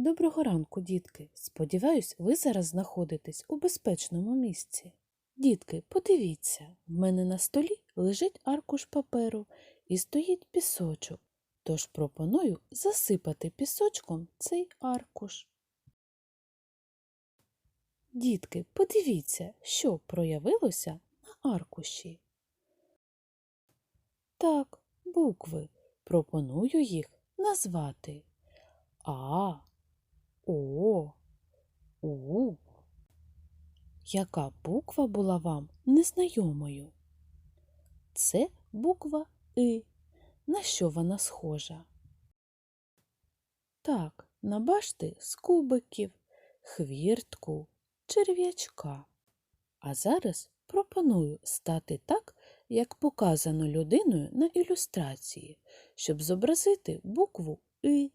Доброго ранку, дітки. Сподіваюсь, ви зараз знаходитесь у безпечному місці. Дітки, подивіться, в мене на столі лежить аркуш паперу і стоїть пісочок. Тож пропоную засипати пісочком цей аркуш. Дітки, подивіться, що проявилося на аркуші. Так, букви. Пропоную їх назвати. А, О, У. Яка буква була вам незнайомою? Це буква И. На що вона схожа? Так, на башти з кубиків, хвіртку, черв'ячка. А зараз пропоную стати так, як показано людиною на ілюстрації, щоб зобразити букву И.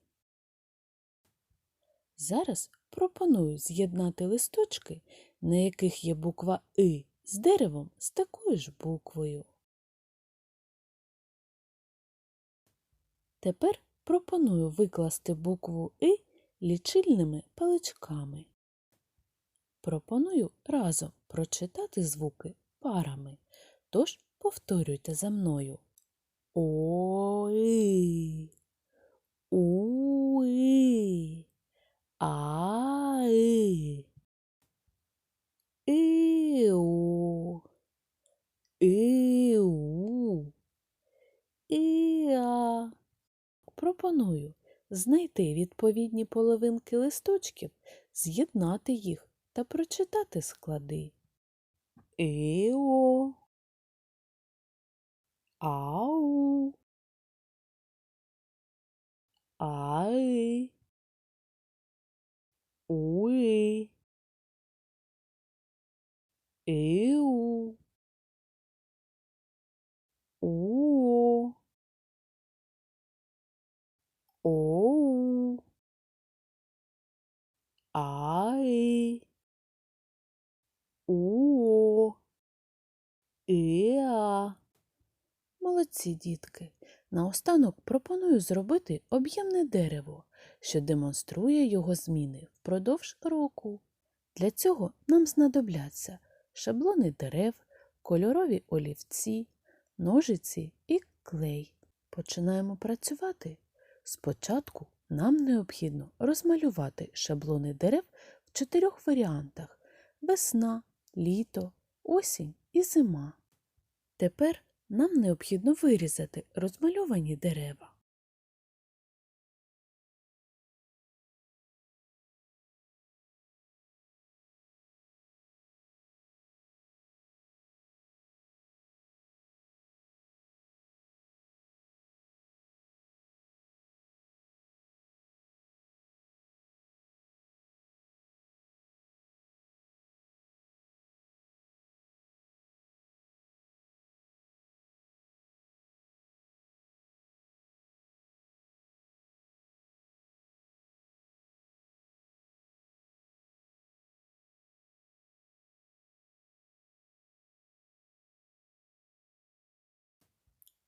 Зараз пропоную з'єднати листочки, на яких є буква И з деревом з такою ж буквою. Тепер пропоную викласти букву И лічильними паличками. Пропоную разом прочитати звуки парами, тож повторюйте за мною. Ой, уи, аи, іу, іу, іа. Пропоную знайти відповідні половинки листочків, з'єднати їх та прочитати склади. Іо, ау, аи, іа. Молодці, дітки. Наостанок пропоную зробити об'ємне дерево, що демонструє його зміни впродовж року. Для цього нам знадобляться шаблони дерев, кольорові олівці, ножиці і клей. Починаємо працювати. Спочатку нам необхідно розмалювати шаблони дерев в чотирьох варіантах весна, літо, осінь і зима. Тепер нам необхідно вирізати розмальовані дерева.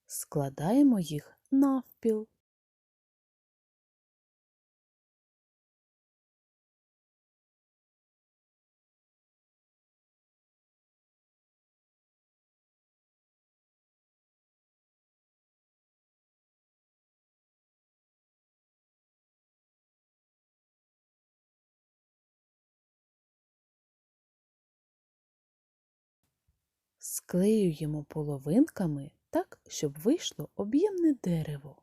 Складаємо їх навпіл. Склеюємо половинками так, щоб вийшло об'ємне дерево.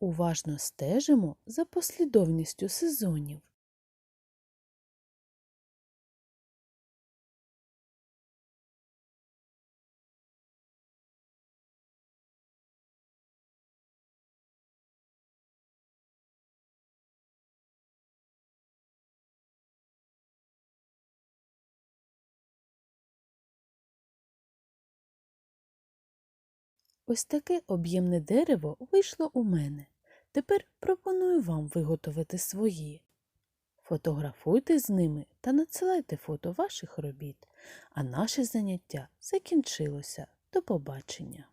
Уважно стежимо за послідовністю сезонів. Ось таке об'ємне дерево вийшло у мене. Тепер пропоную вам виготовити свої. Фотографуйте з ними та надсилайте фото ваших робіт. А наше заняття закінчилося. До побачення!